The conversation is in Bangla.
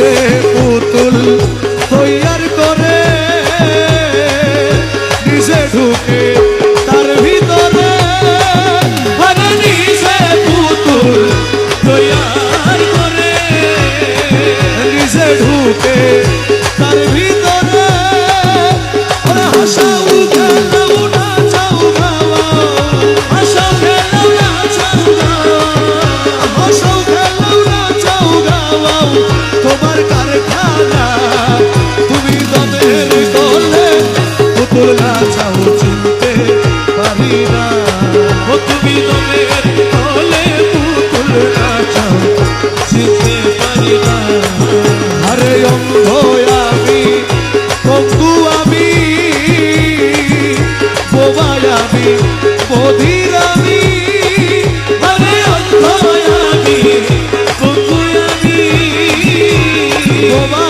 সে পুতুল তৈয়ার করে নিজে ঢুকে তোমার কারখানা। তুমি তাদের দলে পুতুল নাচাও চিনতে পারি না। ও তুমি তাদের দলে পুতুল নাচাও চিনতে Jehovah.